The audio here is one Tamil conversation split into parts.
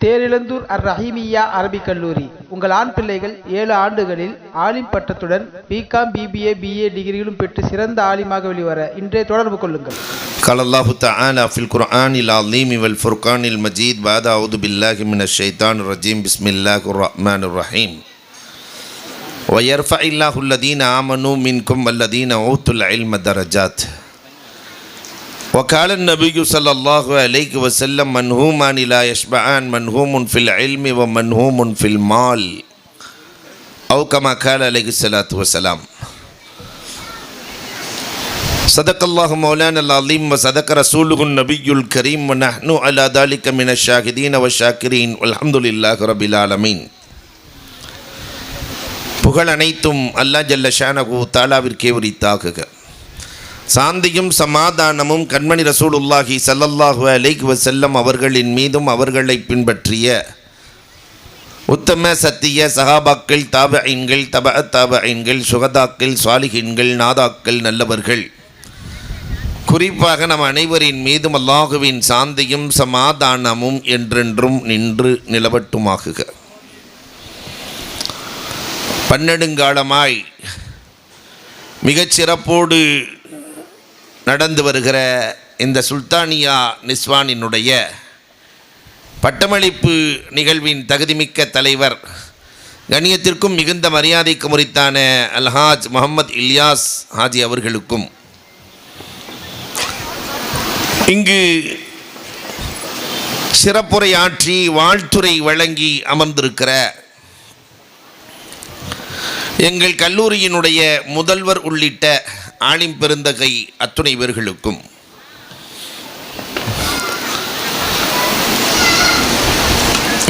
தேரிழந்தூர் அர் ரஹீமியா அரபிக் கல்லூரி உங்கள் ஆண் பிள்ளைகள் ஏழு ஆண்டுகளில் ஆலிம் பட்டத்துடன் பிகாம் பிபிஏ பிஏ டிகிரிகளும் பெற்று சிறந்த ஆலிமாக வெளிவர இன்றே தொடர்பு கொள்ளுங்கள் قال الله تعالى في القرآن العظيم والفرقان المجيد بعد أعوذ بالله من الشيطان الرجيم بسم الله الرحمن الرحيم ويرفع الله الذين آمنوا منكم والذين أوتوا العلم درجات وقال النبي صلى الله عليه وسلم منهومان لا يشبعان منهوم في العلم ومنهوم في المال أو كما قال عليه الصلاة والسلام صدق الله مولانا العظيم وصدق رسوله النبي الكريم ونحن على ذلك من الشاهدين والشاكرين والحمد لله رب العالمين புகழ் அனைத்தும் அல்லாஹ் ஜல்ல ஷானகு தாலாவிற்கே உரித்தாக்குக சாந்தியும் சமாதானமும் கண்மணி ரசூல் உல்லாஹி சல்லல்லாஹு அலைக் வசல்லம் அவர்களின் மீதும் அவர்களை பின்பற்றிய உத்தம சத்திய சஹாபாக்கள் தாபஐன்கள் தப தாபஐன்கள் சுகதாக்கள் சாலிஹின்கள் நாதாக்கள் நல்லவர்கள். குறிப்பாக நம் அனைவரின் மீதும் அல்லாஹுவின் சாந்தியும் சமாதானமும் என்றென்றும் நின்று நிலவட்டுமாகுக. பன்னெடுங்காலமாய் மிகச் சிறப்போடு நடந்து வருகிற இந்த சுல்தானியா நிஸ்வானினுடைய பட்டமளிப்பு நிகழ்வின் தகுதிமிக்க தலைவர் கணியத்திற்கும் மிகுந்த மரியாதைக்கு முறித்தான அல்ஹாஜ் முகமது இல்யாஸ் ஹாஜி அவர்களுக்கும் இங்கு சிறப்புரையாற்றி வாழ்த்துரை வழங்கி அமர்ந்திருக்கிற எங்கள் கல்லூரியினுடைய முதல்வர் உள்ளிட்ட ஆலிம் பெருந்தகை அத்துணை இவர்களுக்கும்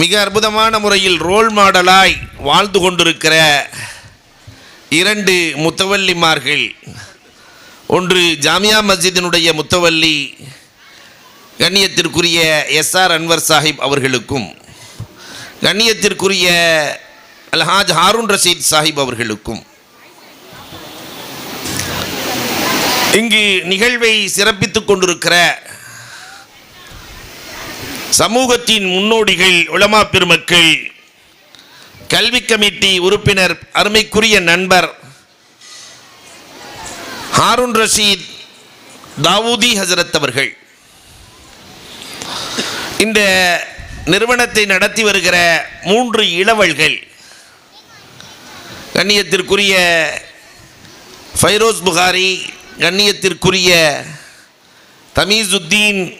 மிக அற்புதமான முறையில் ரோல் மாடலாய் வாழ்ந்து கொண்டிருக்கிற இரண்டு முத்தவல்லிமார்கள். ஒன்று ஜாமியா மஸ்ஜிதினுடைய முத்தவல்லி கண்ணியத்திற்குரிய எஸ்ஆர் அன்வர் சாஹிப் அவர்களுக்கும் கண்ணியத்திற்குரிய அல்ஹாஜ் ஹாரூன் ரஷீத் சாஹிப் அவர்களுக்கும். இங்கு நிகழ்வை சிறப்பித்துக் கொண்டிருக்கிற சமூகத்தின் முன்னோடிகள் உலமா பெருமக்கள் கல்வி கமிட்டி உறுப்பினர் அருமைக்குரிய நண்பர் ஹாரூன் ரஷீத் தாவூதி ஹசரத் அவர்கள். இந்த நிறுவனத்தை நடத்தி வருகிற மூன்று இளவல்கள் கண்ணியத்திற்குரிய ஃபைரோஸ் புகாரி கண்ணியத்திற்குரிய தமீசுத்தீன்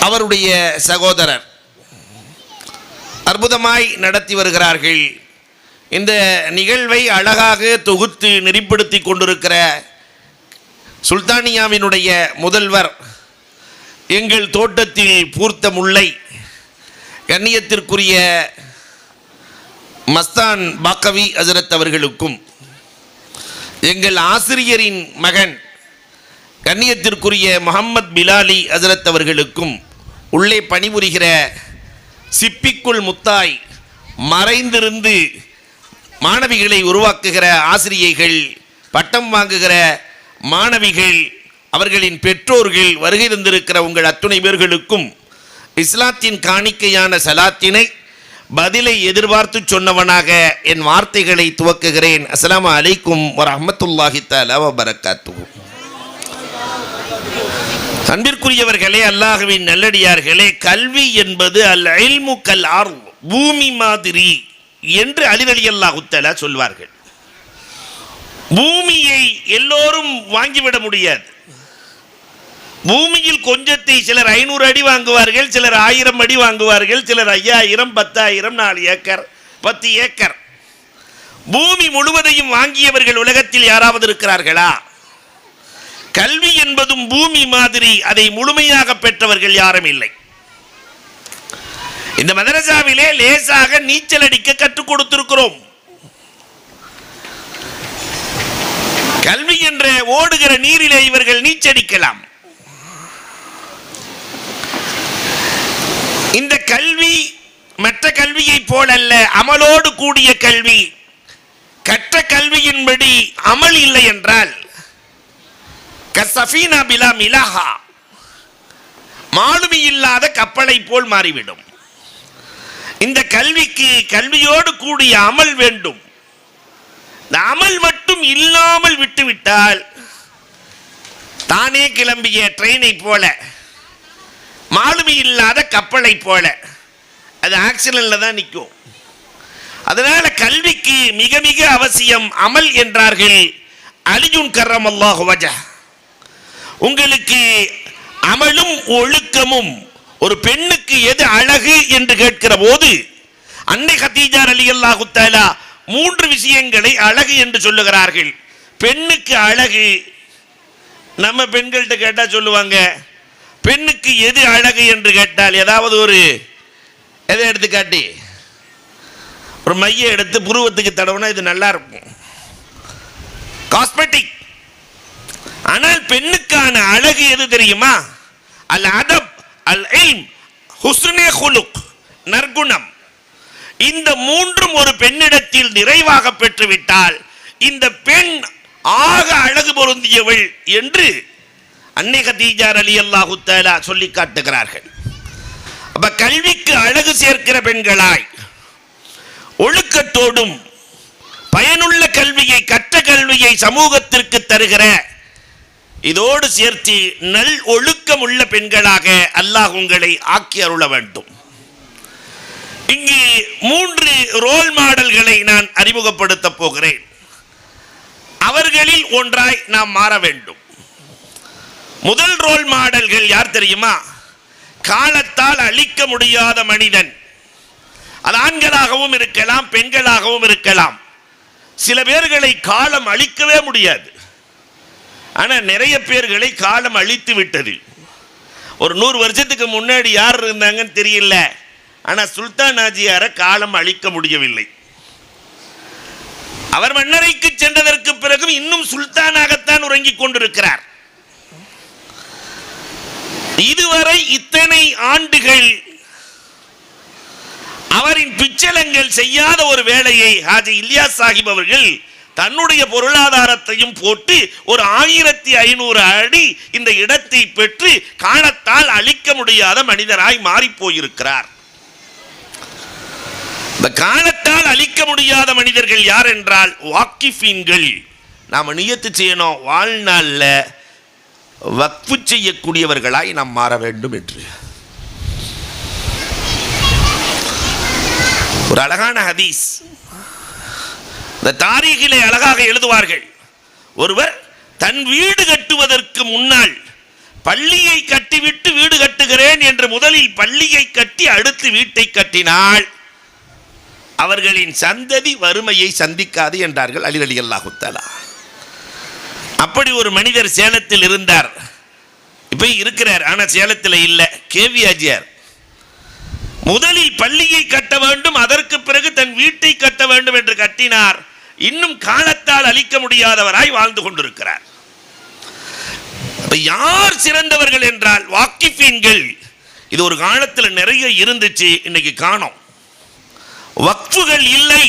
அவருடைய சகோதரர் அற்புதமாய் நடத்தி வருகிறார்கள். இந்த நிகழ்வை அழகாக தொகுத்து நெறிப்படுத்தி கொண்டிருக்கிற சுல்தானியாவினுடைய முதல்வர் எங்கள் தோட்டத்தில் பூர்த்த முல்லை கண்ணியத்திற்குரிய மஸ்தான் பாக்கவி ஹசரத் அவர்களுக்கும் எங்கள் ஆசிரியரின் மகன் கண்ணியத்திற்குரிய முகம்மது பிலாலி ஹசரத் அவர்களுக்கும் உள்ளே பணிபுரிகிற சிப்பிக்குள் முத்தாய் மறைந்திருந்து மாணவிகளை உருவாக்குகிற ஆசிரியைகள் பட்டம் வாங்குகிற மாணவிகள் அவர்களின் பெற்றோர்கள் வருகை தந்திருக்கிற உங்கள் அத்துணை பேர்களுக்கும் இஸ்லாத்தின் காணிக்கையான சலாத்தினை பதிலை எதிர்பார்த்து சொன்னவனாக என் வார்த்தைகளை துவக்குகிறேன். அஸ்லாம் அலைக்கும் ஒரு தஆலா வ அன்பிற்குரியவர்களே அல்லாஹுவின் நல்லடியார்களே கல்வி என்பது அல் இல்மு கல் ஆர் பூமி மாதிரி என்று அலிரலி அல்லாஹுத்தலா சொல்வார்கள். பூமியை எல்லோரும் வாங்கிவிட முடியாது. பூமியில் கொஞ்சத்தை சிலர் ஐநூறு அடி வாங்குவார்கள் சிலர் ஆயிரம் அடி வாங்குவார்கள் சிலர் ஐயாயிரம் பத்தாயிரம் நாலு ஏக்கர் பத்து ஏக்கர். பூமி முழுவதையும் வாங்கியவர்கள் உலகத்தில் யாராவது இருக்கிறார்களா? கல்வி என்பதும் பூமி மாதிரி அதை முழுமையாக பெற்றவர்கள் யாரும் இல்லை. இந்த மதரசாவிலே லேசாக நீச்சல் அடிக்க கற்றுக் கொடுத்திருக்கிறோம். கல்வி என்ற ஓடுகிற நீரிலே இவர்கள் நீச்சடிக்கலாம் இந்த கல்வி மற்ற கல்வியைப் போலல்ல அமலோடு கூடிய கல்வி. கற்ற கல்வியின்படி அமல் இல்லை என்றால் கசஃபீனா பிலா மிலாஹா. மாலுமி இல்லாத கப்பலை போல் மாறிவிடும். இந்த கல்விக்கு கல்வியோடு கூடிய அமல் வேண்டும். இந்த அமல் மட்டும் இல்லாமல் விட்டுவிட்டால் தானே கிளம்பிய ட்ரெயினை போல மாலுமி இல்லாத கப்பலை போல. அது ஆக்சிடென்ட்ல தான் நிற்கும் அதனால கல்விக்கு மிக மிக அவசியம் அமல் என்றார்கள் அலிஜுன் கர்ரம் அல்லாஹ் வஜா உங்களுக்கு அமலும் ஒழுக்கமும் ஒரு பெண்ணுக்கு எது அழகு என்று கேட்கிற போது அன்னை ஹதீஜார் அலி அல்லாஹுத்தாலா மூன்று விஷயங்களை அழகு என்று சொல்லுகிறார்கள். பெண்ணுக்கு அழகு நம்ம பெண்கள்கிட்ட கேட்டால் சொல்லுவாங்க பெண்ணுக்கு எது அழகு என்று கேட்டால் ஏதாவது ஒரு எதை எடுத்துக்காட்டி? ஒரு மைய எடுத்து புருவத்துக்கு தடவுனா இது நல்லா இருக்கும். காஸ்மெட்டிக் ஆனால் பெண்ணுக்கான அழகு எது தெரியுமா? அல் அதப் அல் எய்ம் ஹுஸ்னே குலுக் நற்குணம். இந்த மூன்றும் ஒரு பெண்ணிடத்தில் நிறைவாக பெற்றுவிட்டால் இந்த பெண் ஆக அழகு பொருந்தியவள் என்று அன்னை கதீஜார் அலி அல்லாஹு தஆலா சொல்லி காட்டுகிறார்கள். அப்ப கல்விக்கு அழகு சேர்க்கிற பெண்களாய் ஒழுக்கத்தோடும் பயனுள்ள கல்வியை கற்ற கல்வியை சமூகத்திற்கு தருகிற இதோடு சேர்த்து நல் ஒழுக்கம் உள்ள பெண்களாக அல்லாஹ் உங்களை ஆக்கி அருள வேண்டும். இங்கு மூன்று ரோல் மாடல்களை நான் அறிமுகப்படுத்தப் போகிறேன். அவர்களில் ஒன்றாய் நாம் மாற வேண்டும். முதல் ரோல் மாடல்கள் யார் தெரியுமா? காலத்தால் அழிக்க முடியாத மனிதன். அது ஆண்களாகவும் இருக்கலாம் பெண்களாகவும் இருக்கலாம். சில பேர்களை காலம் அழிக்கவே முடியாது. ஆனால் நிறைய பேர்களை காலம் அழித்து விட்டது. ஒரு நூறு வருஷத்துக்கு முன்னாடி யார் இருந்தாங்கன்னு தெரியல. ஆனால் சுல்தான் நாஜியாரை காலம் அழிக்க முடியவில்லை. அவர் மன்னரைக்கு சென்றதற்கு பிறகும் இன்னும் சுல்தானாகத்தான் உறங்கிக் கொண்டிருக்கிறார். இதுவரை இத்தனை ஆண்டுகள் அவரின் பிச்சலங்கள் செய்யாத ஒரு வேலையை ஹாஜி இல்லியா சாஹிப் அவர்கள் தன்னுடைய பொருளாதாரத்தையும் போட்டு ஒரு ஆயிரத்தி ஐநூறு அடி இந்த இடத்தை பெற்று காலத்தால் அழிக்க முடியாத மனிதராய் மாறி போயிருக்கிறார் இந்த காலத்தால் அழிக்க முடியாத மனிதர்கள் யார் என்றால் வாக்கிஃபீன்கள். நாம் நியத்து செய்யணும் வாழ்நாளில் வக்ஃபு செய்யக்கூடியவர்களாய் நாம் மாற வேண்டும் என்று. ஒரு அழகான ஹதீஸ். இந்த தாரீகிலே அழகாக எழுதுவார்கள். ஒருவர் தன் வீடு கட்டுவதற்கு முன்னால் பள்ளியை கட்டிவிட்டு வீடு கட்டுகிறேன் என்று முதலில் பள்ளியை கட்டி அடுத்து வீட்டை கட்டினால் அவர்களின் சந்ததி வறுமையை சந்திக்காது என்றார்கள் அலி அல்லாஹுத்தலா அப்படி ஒரு மனிதர் சேலத்தில் இருந்தார். இப்போ இருக்கிறார் ஆனால் சேலத்தில் இல்லை. கேவியாஜியார். முதலில் பள்ளியை கட்ட வேண்டும் அதற்கு பிறகு தன் வீட்டை கட்ட வேண்டும் என்று கட்டினார். இன்னும் காலத்தால் அழிக்க முடியாதவராய் வாழ்ந்து கொண்டிருக்கிறார். யார் சிறந்தவர்கள் என்றால் வாக்கிஃபீன்கள். இது ஒரு காலத்தில் நிறைய இருந்துச்சு இன்னைக்கு காணோம். வக்ஃபுகள் இல்லை.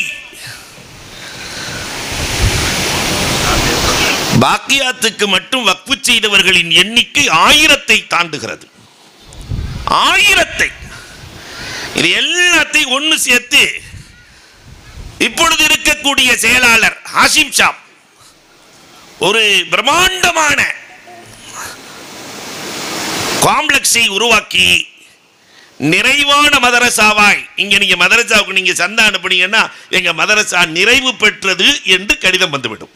பாக்கியாத்துக்கு மட்டும் வக்ஃபு செய்தவர்களின் எண்ணிக்கை ஆயிரத்தை தாண்டுகிறது. ஆயிரத்தை. இது எல்லாத்தையும் ஒன்று சேர்த்து இப்பொழுது இருக்கக்கூடிய செயலாளர் ஹாஷிம் ஷா ஒரு பிரம்மாண்டமான காம்ப்ளெக்ஸை உருவாக்கி நிறைவான மதரசாவாய் இங்க நீங்க மதரசாவுக்கு நீங்க சந்தா அனுப்புனீங்கன்னா எங்க மதரசா நிறைவு பெற்றது என்று கடிதம் வந்துவிடும்.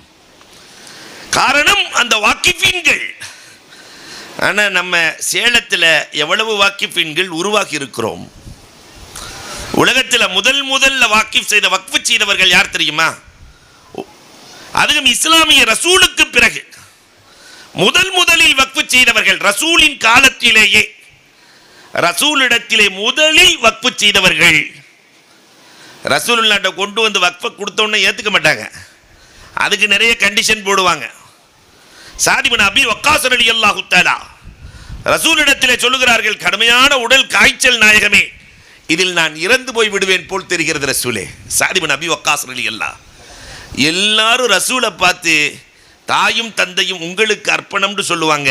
காரணம் அந்த வாக்கிஃபீன்கள் ஆனால் நம்ம சேலத்தில் எவ்வளவு வாக்கிஃபீன்கள் உருவாகி இருக்கிறோம்? உலகத்தில் முதல் முதல்ல வாக்கிஃப் செய்த வக்ஃபு செய்தவர்கள் யார் தெரியுமா? அதுவும் இஸ்லாமிய ரசூலுக்கு பிறகு. முதல் முதலில் வக்ஃபு செய்தவர்கள் ரசூலின் காலத்திலேயே ரசூலிடத்திலே முதலில் வக்ஃபு செய்தவர்கள். ரசூலுல்லாட்ட கொண்டு வந்து வக்ஃபை கொடுத்தோன்னே ஏற்றுக்க மாட்டாங்க. அதுக்கு நிறைய கண்டிஷன் போடுவாங்க. சாதிபன் அபி வக்காசன் அலி அல்லாஹு தஆலா. ரசூலிடத்திலே சொல்லுகிறார்கள் கடுமையான உடல் காய்ச்சல் நாயகமே இதில் நான் இறந்து போய் விடுவேன் போல் தெரிகிறது ரசூலே. சாதிபன் அபி வக்காசன் அலி அல்லா எல்லாரும் ரசூலை பார்த்து தாயும் தந்தையும் உங்களுக்கு அர்ப்பணம்னு சொல்லுவாங்க.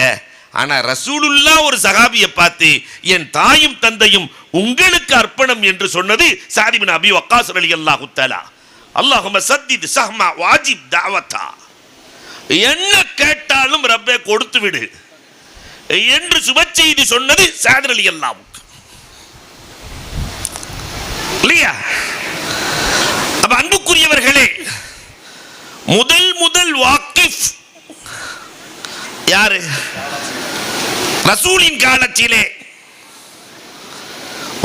ஆனா ரசூலுல்லா ஒரு சகாபியை பார்த்து என் தாயும் தந்தையும் உங்களுக்கு அர்ப்பணம் என்று சொன்னது சாதிபின் அபி வக்காஸ் அலி அல்லாஹு தஆலா. அல்லாஹும்ம சத்தித் சஹ்மா வாஜிப் தாவத்தா. என்ன கேட்டாலும் ரப்பே கொடுத்து விடு. என்று சுப செய்தி சொன்னது சாதர் அலி அல்லாவுக்கு. இல்லையா? அப்ப அன்புக்குரியவர்களே முதல் முதல் வாக்கிஃப் யாரு? ரசூலின் காலத்திலே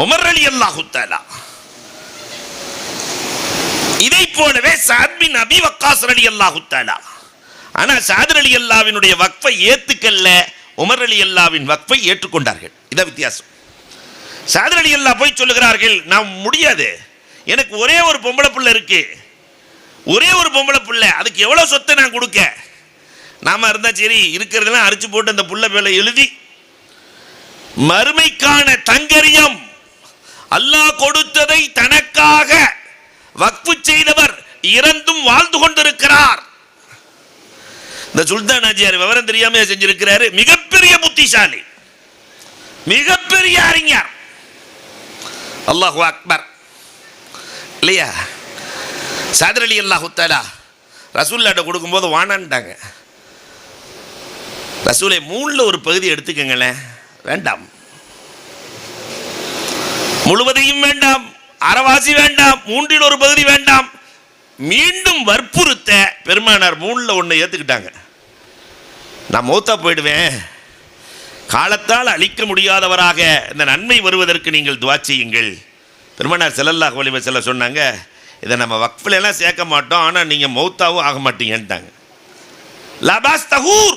உமர் அலி அல்லாஹுத்தாலா இதை போலவே சாத்பின் அபி வக்காஸ் அலி அல்லாஹுத்தாலா ஆனால் சாதர் அலி அல்லாவினுடைய வக்ஃபை ஏத்துக்கல்ல உமர் அலி அல்லாவின் வக்ஃபை ஏற்றுக்கொண்டார்கள். இதான் வித்தியாசம். சாதர் அலி அல்லா போய் சொல்லுகிறார்கள் நான் முடியாது. எனக்கு ஒரே ஒரு பொம்பளை புள்ள இருக்கு. ஒரே ஒரு பொம்பளை புள்ள. அதுக்கு எவ்வளோ சொத்தை நான் கொடுக்க? நாம இருந்தால் சரி இருக்கிறதெல்லாம் அரிச்சு போட்டு அந்த புள்ள மேலே எழுதி மறுமைக்கான தங்கரியம். அல்லாஹ் கொடுத்ததை தனக்காக வக்ஃபு செய்தவர் இறந்தும் வாழ்ந்து கொண்டிருக்கிறார். இந்த சுல்தான் ஆஜியார் விவரம் தெரியாம செஞ்சிருக்கிறாரு? மிகப்பெரிய புத்திசாலி. மிகப்பெரிய அறிஞர். அல்லாஹு அக்பர். இல்லையா? சாதர் அலி அல்லாஹு தாலா ரசூல்லாட்ட கொடுக்கும்போது வானான்ட்டாங்க. ரசூலை மூணில் ஒரு பகுதி எடுத்துக்கங்களேன். வேண்டாம். முழுவதையும் வேண்டாம். அறவாசி வேண்டாம். மூன்றில் ஒரு பகுதி வேண்டாம். மீண்டும் வற்புறுத்த பெருமானார் மூணில் ஒன்று ஏற்றுக்கிட்டாங்க நான் மூத்தா போயிடுவேன். காலத்தால் அழிக்க முடியாதவராக இந்த நன்மை வருவதற்கு நீங்கள் துவா செய்யுங்கள். பெருமனார் செல்லல்லா வலிவ செல்ல சொன்னாங்க இதை நம்ம வக்ஃபிலெல்லாம் சேர்க்க மாட்டோம் ஆனால் நீங்கள் மௌத்தாவும் ஆக மாட்டீங்கன்ட்டாங்க. லபாஸ் தகூர்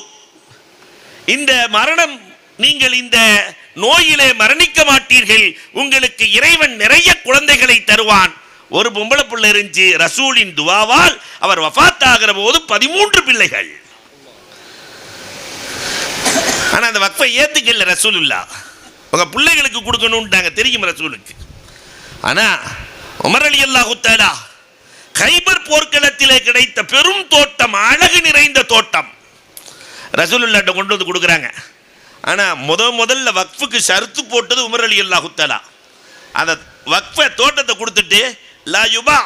இந்த மரணம் நீங்கள் இந்த நோயிலே மரணிக்க மாட்டீர்கள். உங்களுக்கு இறைவன் நிறைய குழந்தைகளை தருவான். ஒரு பொம்பளை பிள்ளை இருந்துச்சு ரசூலின் துவாவால் அவர் வஃபாத் ஆகிற போது பதிமூன்று பிள்ளைகள். ஆனால் அந்த வக்ஃபை ஏற்றுக்கல ரசூலுல்லா உங்கள் பிள்ளைகளுக்கு கொடுக்கணுன்ட்டாங்க தெரியும் ரசூலுக்கு. ஆனால் உமர் அலி அல்லாஹு கைபர் போர்க்களத்திலே கிடைத்த பெரும் தோட்டம் அழகு நிறைந்த தோட்டம். ரசூலுல்லாட்ட கொண்டு வந்து கொடுக்குறாங்க. ஆனால் முத முதல்ல வக்ஃபுக்கு ஷர்த்து போட்டது உமர் அலி அல்லாஹு தஆலா. அந்த வக்ஃப தோட்டத்தை கொடுத்துட்டு லா யுபா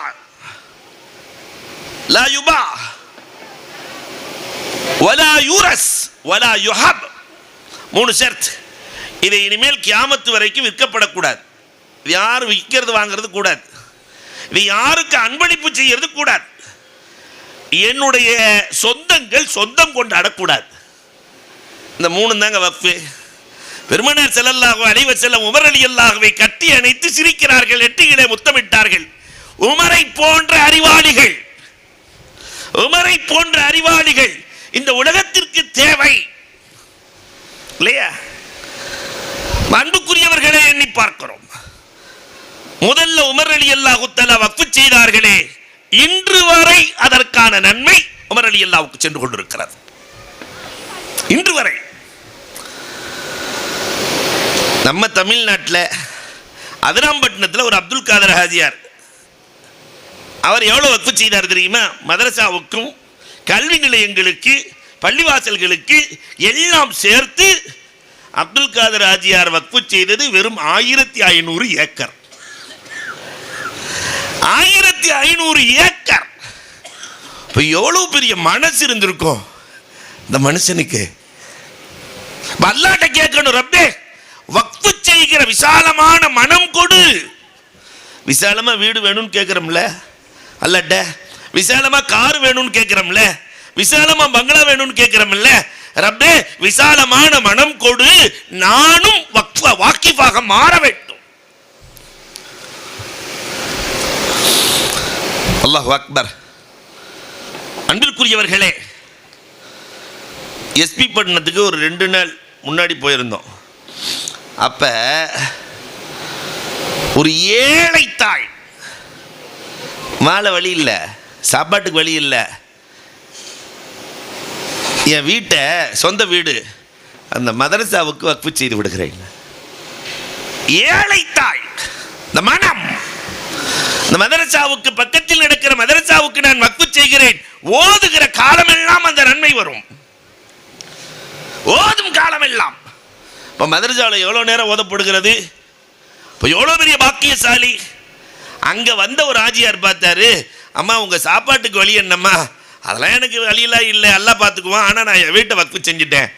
லா யுபா வலா யூரஸ் வலா யுஹப் மூணு ஷர்த். இதை இனிமேல் கியாமத்து வரைக்கும் விற்கப்படக்கூடாது. இது யாரும் விற்கிறது வாங்கிறது கூடாது. இது யாருக்கு அன்பளிப்பு செய்யறது கூடாது. என்னுடைய சொந்தங்கள் சொந்தம் கொண்டாடக்கூடாது. இந்த மூணு தாங்க வப்பு பெருமனார் செல்லல்லாஹு அலைவ செல்லம் உமர் அலி அல்லாஹுவை கட்டி அணைத்து சிரிக்கிறார்கள் எட்டிகளை முத்தமிட்டார்கள். உமரை போன்ற அறிவாளிகள் உமரை போன்ற அறிவாளிகள் இந்த உலகத்திற்கு தேவை. இல்லையா? அன்புக்குரியவர்களை எண்ணி பார்க்கிறோம். முதல்ல உமர் அலி அல்லாஹு வக்ஃபு செய்தார்களே இன்று வரை அதற்கான நன்மை உமர் அலி அல்லாவுக்கு சென்று கொண்டிருக்கிறது. இன்று வரை. நம்ம தமிழ்நாட்டில் அதிராம்பட்டினத்தில் ஒரு அப்துல் காதர் ஹாஜியார் அவர் எவ்வளோ வக்ஃபு செய்தார் தெரியுமா? மதரசாவுக்கும் கல்வி நிலையங்களுக்கு பள்ளிவாசல்களுக்கு எல்லாம் சேர்த்து அப்துல் காதர் ஆஜியார் வக்ஃபு செய்தது வெறும் ஆயிரத்தி ஐநூறு ஏக்கர். ஆயிரத்தி ஐநூறு ஏக்கர். இப்போ எவ்வளவு பெரிய மனசு இருந்திருக்கும்? இந்த மனுஷனுக்கு. இப்ப அல்லாட்ட கேட்கணும் ரப்பே வக்ஃபு செய்கிற விசாலமான மனம் கொடு. விசாலமா வீடு வேணும்னு கேட்குறோம்ல? அல்லட்ட விசாலமா கார் வேணும்னு கேட்குறோம்ல? விசாலமா பங்களா வேணும்னு கேட்குறோம்ல ரப்பே விசாலமான மனம் கொடு. நானும் வாக்கிஃபாக மாற வேண்டும். அல்லாஹ் அக்பர். அன்பிற்குரியவர்களே எஸ்பி பட்டணத்துக்கு ஒரு ரெண்டு நாள் முன்னாடி போயிருந்தோம். அப்ப ஒரு ஏழை தாய். மாலை வழி இல்லை சாப்பாட்டுக்கு வழி இல்லை. என் வீட்டை சொந்த வீடு அந்த மதரசாவுக்கு வக்ஃபு செய்து விடுகிறேன். ஏழை தாய் இந்த மனம் இந்த மதரசாவுக்கு பக்கத்தில் நடக்கிற மதரசாவுக்கு நான் வக்ஃபு செய்கிறேன். ஓதுகிற காலமெல்லாம் அந்த நன்மை வரும். ஓதும் காலமெல்லாம். இப்போ மதரசாவில் எவ்வளோ நேரம் ஓதப்படுகிறது? இப்போ எவ்வளோ பெரிய பாக்கியசாலி? அங்கே வந்த ஒரு ஆஜியார் பார்த்தாரு அம்மா உங்கள் சாப்பாட்டுக்கு வழி என்னம்மா? அதெல்லாம் எனக்கு வழியெல்லாம் இல்லை. எல்லாம் பார்த்துக்குவான். ஆனால் நான் என் வீட்டை வக்கு செஞ்சுட்டேன்.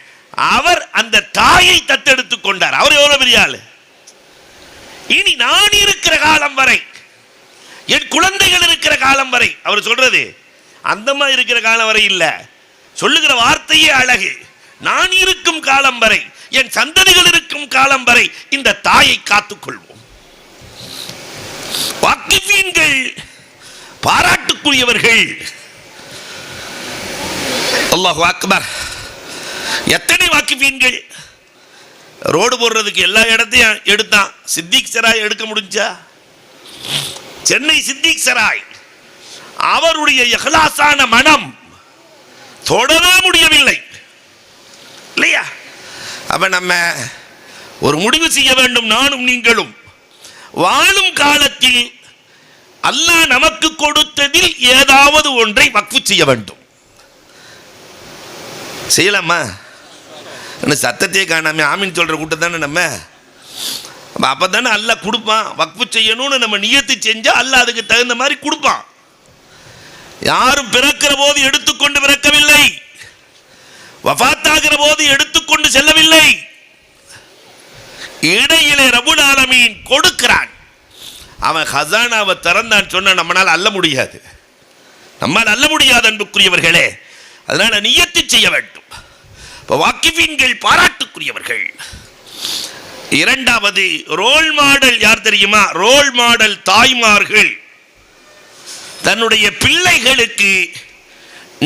அவர் அந்த தாயை தத்தெடுத்து கொண்டார். அவர் எவ்வளோ பெரிய ஆள்? இனி நான் இருக்கிற காலம் வரை என் குழந்தைகள் இருக்கிற காலம் வரை அவர் சொல்றது அந்தமா இருக்கிற காலம் வரை இல்ல. சொல்லுகிற வார்த்தையே அழகு. நான் இருக்கும் காலம் வரை என் சந்ததிகள் இருக்கும் காலம் வரை இந்த தாயை காத்துக்கொள்வோம் வாக்கிஃபீன்கள் பாராட்டுக்குரியவர்கள். அல்லாஹ் அக்பர். எத்தனை வாக்கிஃபீன்கள் ரோடு போடுறதுக்கு எல்லா இடத்தையும் எடுத்தான். சித்திக் சராய் எடுக்க முடிஞ்சா? சென்னை சித்திக் சராய். அவருடைய எஹ்லாசான மனம் தொடர முடியவில்லை. இல்லையா? அப்ப நம்ம ஒரு முடிவு செய்ய வேண்டும் நானும் நீங்களும். வாழும் காலத்தில் அல்லாஹ் நமக்கு கொடுத்ததில் ஏதாவது ஒன்றை வக்ஃபு செய்ய வேண்டும். செய்யலாமா? என்ன சத்தத்தையே காணாம ஆமீன் சொல்கிற கூட்டம் தானே நம்ம? அப்போ அப்போ தானே அல்லாஹ் கொடுப்பான். வக்ஃபு செய்யணும்னு நம்ம நியத்து செஞ்சால் அல்லாஹ் அதுக்கு தகுந்த மாதிரி கொடுப்பான். யாரும் பிறக்கிற போது எடுத்துக்கொண்டு பிறக்கவில்லை. வஃபாத்தாகிற போது எடுத்துக்கொண்டு செல்லவில்லை. இடையிலே ரபுல் ஆலமீன் கொடுக்கிறான். அவன் ஹசானாவை திறந்தான் சொன்ன நம்மளால் அல்ல முடியாது. நம்மால் அல்ல முடியாது அன்புக்குரியவர்களே. அதனால் நியத்து செய்ய வேண்டும். இப்போ வாக்கிஃபீன்கள் பாராட்டுக்குரியவர்கள். இரண்டாவது ரோல் மாடல் யார் தெரியுமா? ரோல் மாடல் தாய்மார்கள். தன்னுடைய பிள்ளைகளுக்கு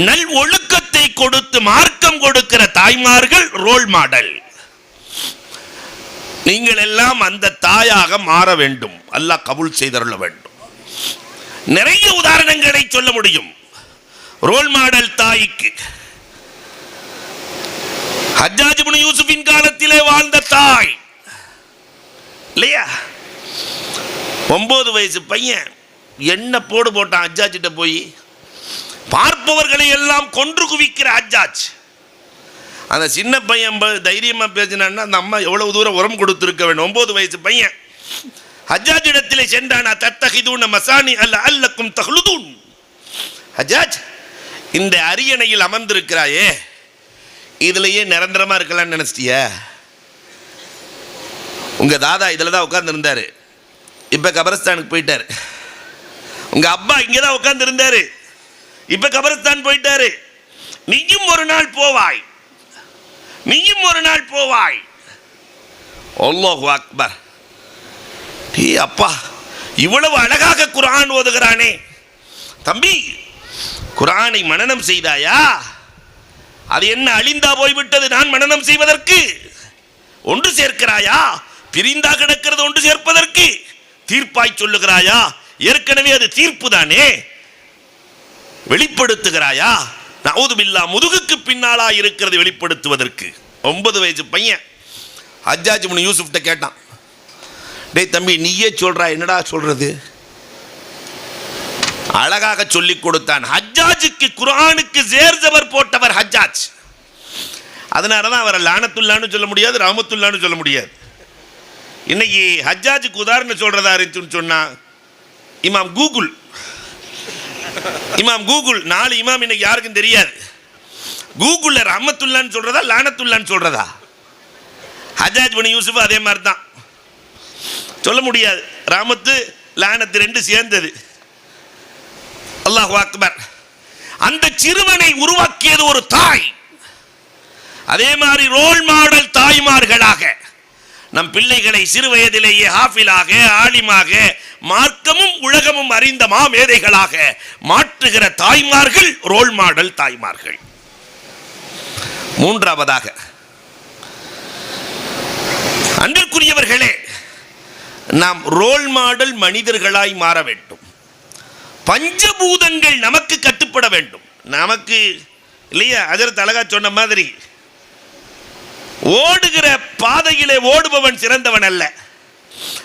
நல் ஒழுக்கத்தை கொடுத்து மார்க்கம் கொடுக்கிற தாய்மார்கள் ரோல் மாடல். நீங்கள் எல்லாம் அந்த தாயாக மாற வேண்டும். அல்லாஹ் கபுல் செய்தருள வேண்டும். நிறைய உதாரணங்களை சொல்ல முடியும். ரோல் மாடல் தாய்க்கு. ஹஜ்ஜாஜ் இப்னு யூசுஃபின் காலத்திலே வாழ்ந்த தாய். இல்லையா? ஒன்பது வயசு பையன் என்ன போடு போட்டான் அஜாஜிட்ட போய்? பார்ப்பவர்களை எல்லாம் கொன்று குவிக்கிற அஜாஜ் அந்த சின்ன பையன் தைரியமாக தைரியமா பேசினான்னா அந்த அம்மா எவ்வளவு தூரம் உரம் கொடுத்துருக்க வேண்டும்? ஒன்பது வயசு பையன். ஹஜாஜ் இடத்திலே சென்றானா தத்தகிதூன் மசானி அல்ல அல்லக்கும் தஹ்லுதூன். ஹஜாஜ் இந்த அரியணையில் அமர்ந்திருக்கிறாயே இதுலயே நிரந்தரமா இருக்கலாம்னு நினைச்சிட்டிய? உங்க தாதா இதில் தான் உட்கார்ந்து இருந்தாரு இப்ப கபரஸ்தானுக்கு போயிட்டாரு. உங்க அப்பா இங்க தான் உட்கார்ந்து இருந்தாரு இப்ப கபரஸ்தான் போயிட்டாரு. நீயும் ஒரு நாள் போவாய். நீயும் ஒரு நாள் போவாய். அல்லாஹு அக்பர். அப்பா இவ்வளவு அழகாக குரான் ஓதுகிறானே. தம்பி குரானை மனநம் செய்தாயா? அது என்ன அழிந்தா போய்விட்டது நான் மனநம் செய்வதற்கு? ஒன்று சேர்க்கிறாயா? பிரிந்தா கிடக்கிறது ஒன்று சேர்ப்பதற்கு? தீர்ப்பாய் சொல்லுகிறாயா? ஏற்கனவே அது தீர்ப்பு தானே வெளிப்படுத்துகிறாயா? நவுதுபில்லா முதுகுக்கு பின்னாலா இருக்கிறது வெளிப்படுத்துவதற்கு. ஒன்பது வயசு பையன். ஹஜ்ஜாஜ் முனு யூசுஃப்ட்ட கேட்டான். டேய் தம்பி நீயே சொல்கிறா என்னடா சொல்கிறது அழகாக சொல்லிக் கொடுத்தான். ஹஜ்ஜாஜுக்கு குரானுக்கு சேர்ந்தவர் போட்டவர் ஹஜ்ஜாஜ். அதனால தான் அவரை லானத்துல்லான்னு சொல்ல முடியாது ராமத்துல்லான்னு சொல்ல முடியாது. இன்னைக்கு ஹஜ்ஜாஜுக்கு உதாரணம் சொல்றதா இருந்துச்சுன்னு சொன்னா இமாம் கூகுள். இமாம் கூகுள் நாலு இமாம் இன்னைக்கு யாருக்கும் தெரியாது. கூகுள்ல ரஹமத்துல்லான்னு சொல்றதா லானத்துல்லான்னு சொல்றதா? ஹஜாஜ் பனி யூசுஃப் அதே மாதிரி தான் சொல்ல முடியாது. ராமத்து லானத்து ரெண்டு சேர்ந்தது. அல்லாஹ் அக்பர். அந்த சிறுவனை உருவாக்கியது ஒரு தாய். அதே மாதிரி ரோல் மாடல் தாய்மார்களாக நம் பிள்ளைகளை சிறு வயதிலேயே ஹாஃபிலாக ஆலிமாக மார்க்கமும் உலகமும் அறிந்த மாமேதைகளாக மாற்றுகிற தாய்மார்கள் ரோல் மாடல் தாய்மார்கள். மூன்றாவதாக அன்பிற்குரியவர்களே நாம் ரோல் மாடல் மனிதர்களாய் மாற வேண்டும். பஞ்சபூதங்கள் நமக்கு கட்டுப்பட வேண்டும். நமக்கு இல்லையா? அதற்கு அழகா சொன்ன மாதிரி ஓடுகிற பாதையிலே ஓடுபவன் சிறந்தவன் அல்ல.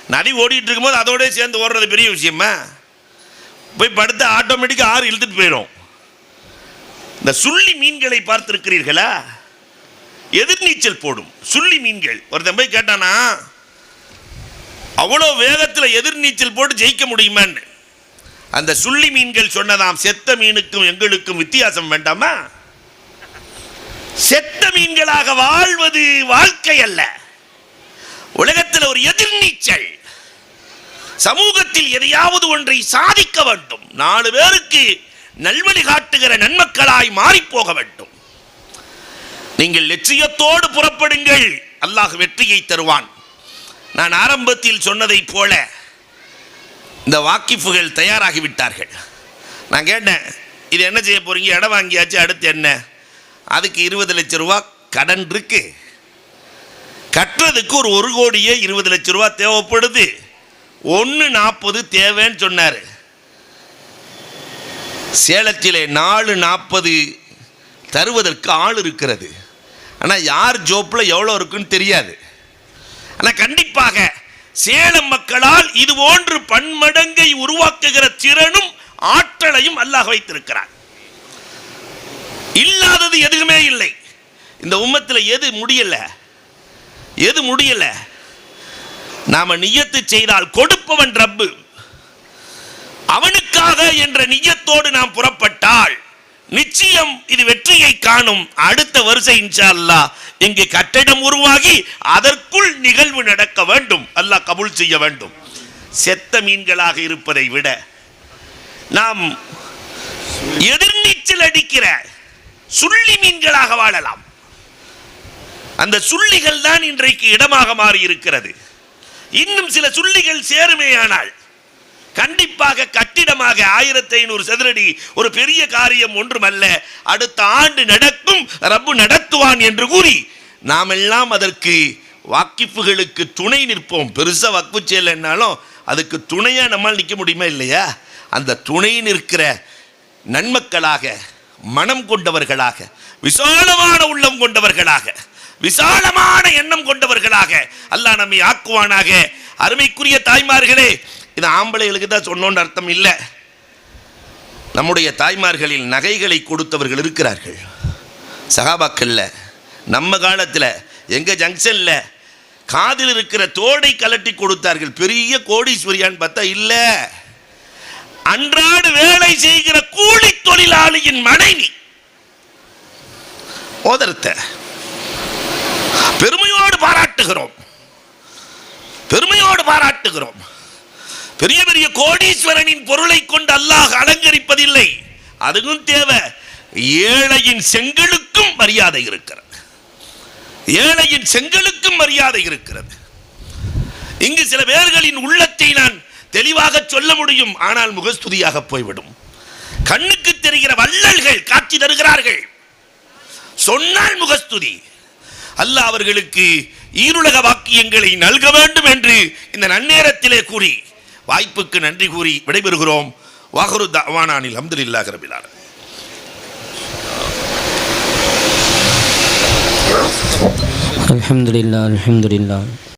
நதி ஓடிட்டு இருக்கும்போது அதோடய சேர்ந்து ஓடுறது பெரிய விஷயமா? போய் படுத்து ஆட்டோமேட்டிக்காக ஆறு இழுத்துட்டு போயிடும் இந்த சுள்ளி மீன்களை பார்த்துருக்கிறீர்களா? எதிர்நீச்சல் போடும் சுள்ளி மீன்கள். ஒருத்தன் போய் கேட்டானா அவ்வளோ வேகத்தில் எதிர்நீச்சல் போட்டு ஜெயிக்க முடியுமான்னு? அந்த சுள்ளி மீன்கள் சொன்னதாம் செத்த மீனுக்கும் எங்களுக்கும் வித்தியாசம் வேண்டாமா? செத்த மீன்களாக வாழ்வது வாழ்க்கை அல்ல. உலகத்தில் ஒரு எதிர்நீச்சல். சமூகத்தில் எதையாவது ஒன்றை சாதிக்க வேண்டும். நாலு பேருக்கு நல்வழி காட்டுகிற நன்மக்களாய் மாறிப் போக வேண்டும். நீங்கள் லட்சியத்தோடு புறப்படுங்கள். அல்லாஹ் வெற்றியை தருவான். நான் ஆரம்பத்தில் சொன்னதைப் போல இந்த வாக்கிஃபுகள் தயாராகி விட்டார்கள் நான் கேட்டேன் இது என்ன செய்ய போகிறீங்க இடம் வாங்கியாச்சு அடுத்து என்ன? அதுக்கு இருபது லட்ச ரூபா கடன் இருக்கு. கட்டுறதுக்கு ஒரு ஒரு கோடியே இருபது லட்ச ரூபா தேவைப்படுது. ஒன்று நாற்பது தேவைன்னு சொன்னார். சேலத்திலே நாலு நாற்பது தருவதற்கு ஆள் இருக்கிறது. ஆனால் யார் ஜோப்பில் எவ்வளோ இருக்குன்னு தெரியாது. ஆனால் கண்டிப்பாக சேலம் மக்களால் இது போன்று பன்மடங்கை உருவாக்குகிற திறனும் ஆற்றலையும் அல்லாஹ் வைத்திருக்கிறார் இல்லாதது எதுவுமே இல்லை. இந்த உம்மத்தில் எது முடியல? எது முடியல? நாம நியத்து செய்தால் கொடுப்பவன் ரப்பு. அவனுக்காக என்ற நியத்தோடு நாம் புறப்பட்டால் நிச்சயம் இது வெற்றியை காணும். அடுத்த வருஷம் இன்ஷா அல்லாஹ் இங்கு கட்டிடம் உருவாகி அதற்குள் நிகழ்வு நடக்க வேண்டும். அல்லாஹ் கபுல் செய்ய வேண்டும். செத்த மீன்களாக இருப்பதை விட நாம் எதிர்நீச்சல் அடிக்கிற சுள்ளி மீன்களாக வாழலாம். அந்த சுள்ளிகள் தான் இன்றைக்கு இடமாக மாறி இருக்கிறது இன்னும் சில சுள்ளிகள் சேருமேயானால் கண்டிப்பாக கட்டிடமாக ஆயிரத்தி ஐநூறு சதுரடி ஒரு பெரிய காரியம் ஒன்றுமல்ல. அடுத்த ஆண்டு நடக்கும் ரப்பு நடத்துவான் என்று கூறி நாம் எல்லாம் அதற்கு வாக்கிப்புகளுக்கு துணை நிற்போம். பெருசா வக்பு செய்யலைன்னாலும் அதுக்கு துணையா நம்மால் நிற்க முடியுமா இல்லையா? அந்த துணை நிற்கிற நன்மக்களாக மனம் கொண்டவர்களாக விசாலமான உள்ளம் கொண்டவர்களாக விசாலமான எண்ணம் கொண்டவர்களாக அல்லாஹ் நம்மை ஆக்குவானாக. அருமைக்குரிய தாய்மார்களே இது ஆம்பளைகளுக்கு தான் சொன்னோன்னு அர்த்தம் இல்லை. நம்முடைய தாய்மார்களில் நகைகளை கொடுத்தவர்கள் இருக்கிறார்கள். சகாபாக்கல்ல நம்ம காலத்தில் எங்கள் ஜங்ஷனில் காதில் இருக்கிற தோடை கலட்டி கொடுத்தார்கள். பெரிய கோடீஸ்வரியான்னு பார்த்தா இல்லை. அன்றாடு வேலை செய்கிற கூலி தொழிலாளியின் மனைவி. ஓதரத்த பெருமையோடு பாராட்டுகிறோம். பெருமையோடு பாராட்டுகிறோம். பெரிய பெரிய கோடீஸ்வரனின் பொருளை கொண்டு அல்லாஹ் அலங்கரிப்பதில்லை. அதுவும் தேவை. ஏழையின் செங்கலுக்கும் மரியாதை இருக்கிறது. ஏழையின் செங்கலுக்கும் மரியாதை இருக்கிறது. இங்கு சில பேர்களின் உள்ளத்தை நான் தெளிவாக சொல்ல முடியும். ஆனால் முகஸ்துதியாக போய்விடும். கண்ணுக்கு தெரிகிற வள்ளல்கள் காட்சி தருகிறார்கள். சொன்னால் முகஸ்துதி. அல்ல அவர்களுக்கு ஈருலக வாக்கியங்களை நல்க வேண்டும் என்று இந்த நன்னேரத்திலே கூறி வாய்ப்புக்கு நன்றி கூறி விடைபெறுகிறோம் வாகரு தவானானில் அம்துலில்லாஹ் ரபில் ஆலமீன். الحمد لله الحمد لله